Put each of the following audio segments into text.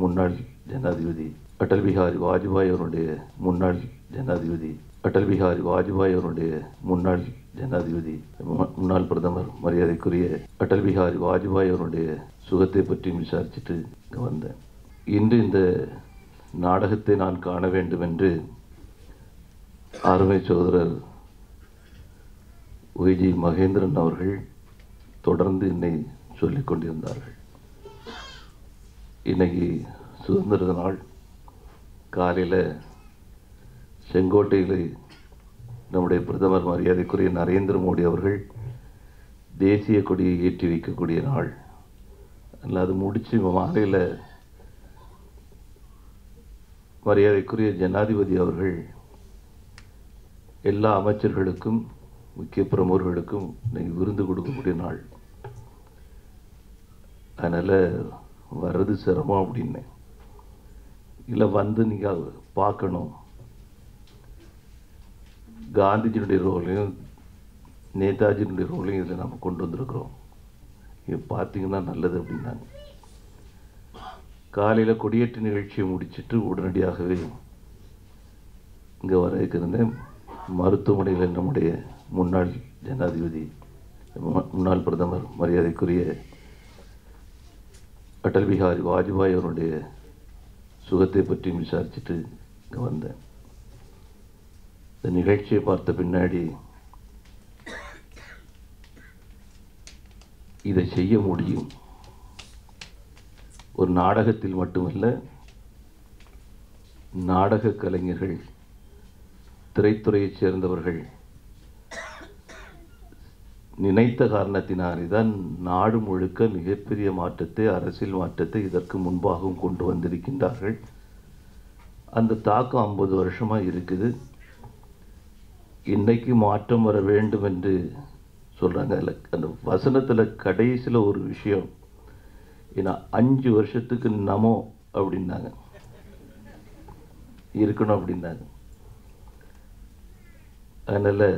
முன்னாள் ஜனாதிபதி அடல் பிஹாரி வாஜ்பாய் அவருடைய முன்னாள் ஜனாதிபதி அடல் பிஹாரி வாஜ்பாய் அவருடைய முன்னாள் ஜனாதிபதி முன்னாள் பிரதமர் மரியாதைக்குரிய அடல் பிஹாரி வாஜ்பாய் அவருடைய சுகத்தை பற்றி விசாரிச்சுட்டு இங்கே வந்தேன். இன்று இந்த நாடகத்தை நான் காண வேண்டும் என்று அருமை சோதரர் ஒய்ஜி மகேந்திரன் அவர்கள் தொடர்ந்து என்னை சொல்லிக் கொண்டிருந்தார்கள். இன்னைக்கு சுதந்திர நாள். காலையில் செங்கோட்டையில் நம்முடைய பிரதமர் மரியாதைக்குரிய நரேந்திர மோடி அவர்கள் தேசிய கொடியை ஏற்றி வைக்கக்கூடிய நாள். அதில் அது முடித்து மாலையில் மரியாதைக்குரிய ஜனாதிபதி அவர்கள் எல்லா அமைச்சர்களுக்கும் முக்கிய பிரமுகர்களுக்கும் இன்னைக்கு விருந்து கொடுக்கக்கூடிய நாள். அதனால் வர்றது சிரமம் அப்படின்னேன் இல்லை வந்து நீங்கள் பார்க்கணும். காந்திஜியினுடைய ரோலையும் நேதாஜியினுடைய ரோலையும் இதில் நம்ம கொண்டு வந்திருக்கிறோம். இது பார்த்தீங்கன்னா நல்லது அப்படின்னாங்க. காலையில் கொடியேற்ற நிகழ்ச்சியை முடிச்சிட்டு உடனடியாகவே இங்கே வர இருந்தேன் மருத்துவமனையில் நம்முடைய முன்னாள் ஜனாதிபதி முன்னாள் பிரதமர் மரியாதைக்குரிய அடல் பிஹாரி வாஜ்பாய் அவருடைய சுகத்தை பற்றியும் விசாரிச்சுட்டு இங்கே வந்தேன் இந்த நிகழ்ச்சியை பார்த்த பின்னாடி இதை செய்ய முடியும் ஒரு நாடகத்தில் மட்டுமல்ல நாடக கலைஞர்கள் திரைத்துறையைச் சேர்ந்தவர்கள் நினைத்த காரணத்தினாலே தான் நாடு முழுக்க மிகப்பெரிய மாற்றத்தை அரசியல் மாற்றத்தை இதற்கு முன்பாகவும் கொண்டு வந்திருக்கின்றார்கள். அந்த தாக்கம் ஐம்பது வருஷமாக இருக்குது. இன்றைக்கு மாற்றம் வர வேண்டும் என்று சொல்கிறாங்க அதில் அந்த வசனத்தில் கடைசியில் ஒரு விஷயம். ஏன்னா அஞ்சு வருஷத்துக்கு நமோ அப்படின்னாங்க. இருக்கணும் அப்படின்னாங்க. அதனால்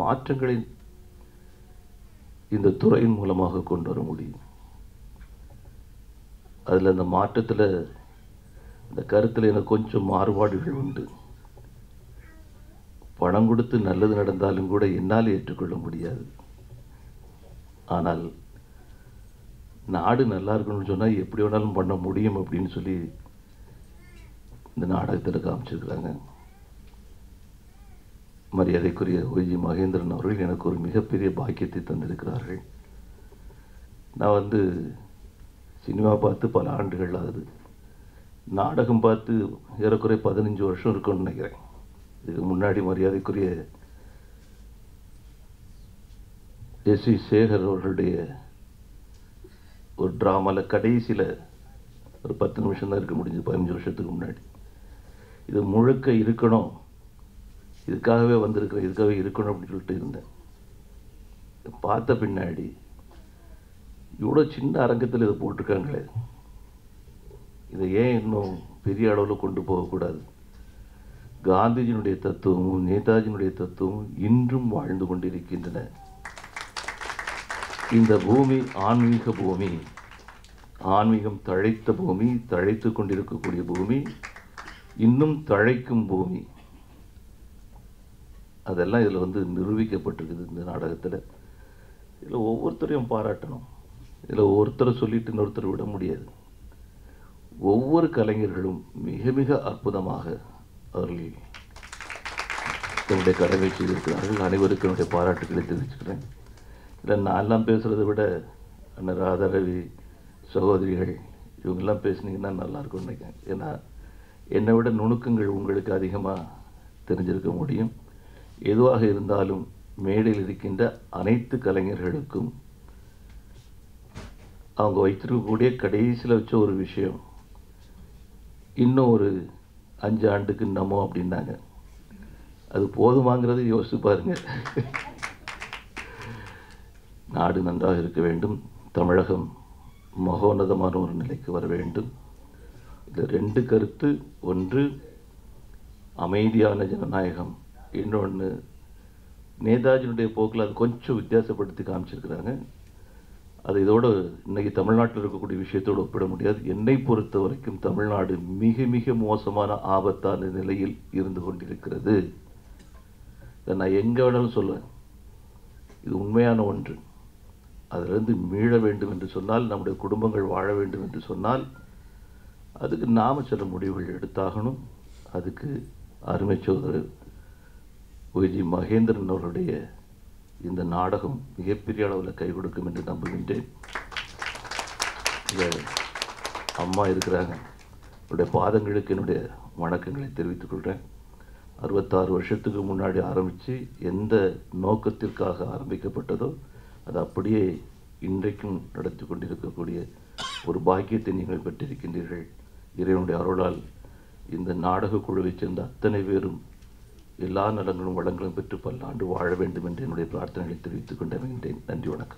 மாற்றங்களை இந்த துறையின் மூலமாக கொண்டு வர முடியும். அதில் அந்த மாற்றத்தில் இந்த கருத்தில் எனக்கு கொஞ்சம் மாறுபாடுகள் உண்டு. பணம் கொடுத்து நல்லது நடந்தாலும் கூட என்னால் ஏற்றுக்கொள்ள முடியாது. ஆனால் நாடு நல்லா இருக்கணும்னு சொன்னால் எப்படி வேணாலும் பண்ண முடியும் அப்படின்னு சொல்லி இந்த நாடகத்தில் காமிச்சிருக்கிறாங்க. மரியாதைக்குரிய ஒய்ஜி மகேந்திரன் அவர்கள் எனக்கு ஒரு மிகப்பெரிய பாக்கியத்தை தந்திருக்கிறார்கள். நான் வந்து சினிமா பார்த்து பல ஆண்டுகள் ஆகுது நாடகம் பார்த்து ஏறக்குறைய பதினஞ்சு வருஷம் இருக்கும்னு நினைக்கிறேன். இதுக்கு முன்னாடி மரியாதைக்குரிய எஸ் வி சேகர் அவர்களுடைய ஒரு ட்ராமாவில் கடைசியில் ஒரு பத்து நிமிஷம் தான் இருக்க முடிஞ்சது பதினஞ்சு வருஷத்துக்கு முன்னாடி. இது முழுக்க இருக்கணும். இதுக்காகவே வந்திருக்கிறேன் இதுக்காகவே இருக்கணும் அப்படின்னு சொல்லிட்டு இருந்தேன். பார்த்த பின்னாடி இவ்வளோ சின்ன அரங்கத்தில் இதை போட்டிருக்காங்களே. இதை ஏன் இன்னும் பெரிய அளவில் கொண்டு போகக்கூடாது? காந்திஜியினுடைய தத்துவமும் நேதாஜியினுடைய தத்துவமும் இன்றும் வாழ்ந்து கொண்டிருக்கின்றன. இந்த பூமி ஆன்மீக பூமி ஆன்மீகம் தழைத்த பூமி தழைத்து கொண்டிருக்கக்கூடிய பூமி இன்னும் தழைக்கும் பூமி. அதெல்லாம் இதில் வந்து நிரூபிக்கப்பட்டிருக்குது இந்த நாடகத்தில். இதில் ஒவ்வொருத்தரையும் பாராட்டணும். இதில் ஒருத்தரை சொல்லிட்டு இன்னொருத்தர் விட முடியாது. ஒவ்வொரு கலைஞர்களும் மிக மிக அற்புதமாக அவர்கள் தன்னுடைய கடமை செய்திருக்கிறார்கள். அனைவருக்கும் என்னுடைய பாராட்டுகளை தெரிவிச்சுக்கிறேன். இல்லை நான்லாம் பேசுகிறத விட அண்ணன் ராதா ரவி சகோதரிகள் இவங்கெல்லாம் பேசுனீங்கன்னா நல்லாயிருக்கும்னு நினைக்கிறேன். ஏன்னா என்னை விட நுணுக்கங்கள் உங்களுக்கு அதிகமாக தெரிஞ்சிருக்க முடியும். எதுவாக இருந்தாலும் மேடையில் இருக்கின்ற அனைத்து கலைஞர்களுக்கும் அவங்க வைத்திருக்கக்கூடிய கடைசியில் வச்ச ஒரு விஷயம் இன்னும் ஒரு அஞ்சு ஆண்டுக்கு நம்ம அப்படின்னாங்க. அது போதுமாங்கிறத யோசித்து பாருங்க. நாடு நன்றாக இருக்க வேண்டும். தமிழகம் மகோன்னதமான ஒரு நிலைக்கு வர வேண்டும். இந்த ரெண்டு கருத்து ஒன்று அமைதியான ஜனநாயகம் இன்னொன்று நேதாஜினுடைய போக்கில் அது கொஞ்சம் வித்தியாசப்படுத்தி காமிச்சிருக்கிறாங்க. அது இதோடு இன்றைக்கி தமிழ்நாட்டில் இருக்கக்கூடிய விஷயத்தோடு ஒப்பிட முடியாது. என்னை பொறுத்த வரைக்கும் தமிழ்நாடு மிக மிக மோசமான ஆபத்தான நிலையில் இருந்து கொண்டிருக்கிறது. இதை நான் எங்கே வேணாலும் சொல்லுவேன் இது உண்மையான ஒன்று. அதிலிருந்து மீள வேண்டும் என்று சொன்னால் நம்முடைய குடும்பங்கள் வாழ வேண்டும் என்று சொன்னால் அதுக்கு நாம சில முடிவுகள் எடுத்தாகணும். அதுக்கு அருமை சோதரர் ஒய்ஜி மகேந்திரன் அவருடைய இந்த நாடகம் மிகப்பெரிய அளவில் கை கொடுக்கும் என்று நம்புகின்றேன். இதை அம்மா இருக்கிறாங்க. என்னுடைய பாதங்களுக்கு என்னுடைய வணக்கங்களை தெரிவித்துக் கொள்கிறேன் அறுபத்தாறு வருஷத்துக்கு முன்னாடி ஆரம்பித்து எந்த நோக்கத்திற்காக ஆரம்பிக்கப்பட்டதோ அது அப்படியே இன்றைக்கும் நடத்தி கொண்டிருக்கக்கூடிய ஒரு பாக்கியத்தை நீங்கள் பெற்றிருக்கின்றீர்கள். இறைவனுடைய அருளால் இந்த நாடக குழுவைச் சேர்ந்த அத்தனை பேரும் எல்லா நலங்களும் வளங்களும் பெற்று பல்லாண்டு வாழ வேண்டும் என்று என்னுடைய பிரார்த்தனைகளை தெரிவித்துக் கொண்டு அமைகின்றேன் நன்றி வணக்கம்.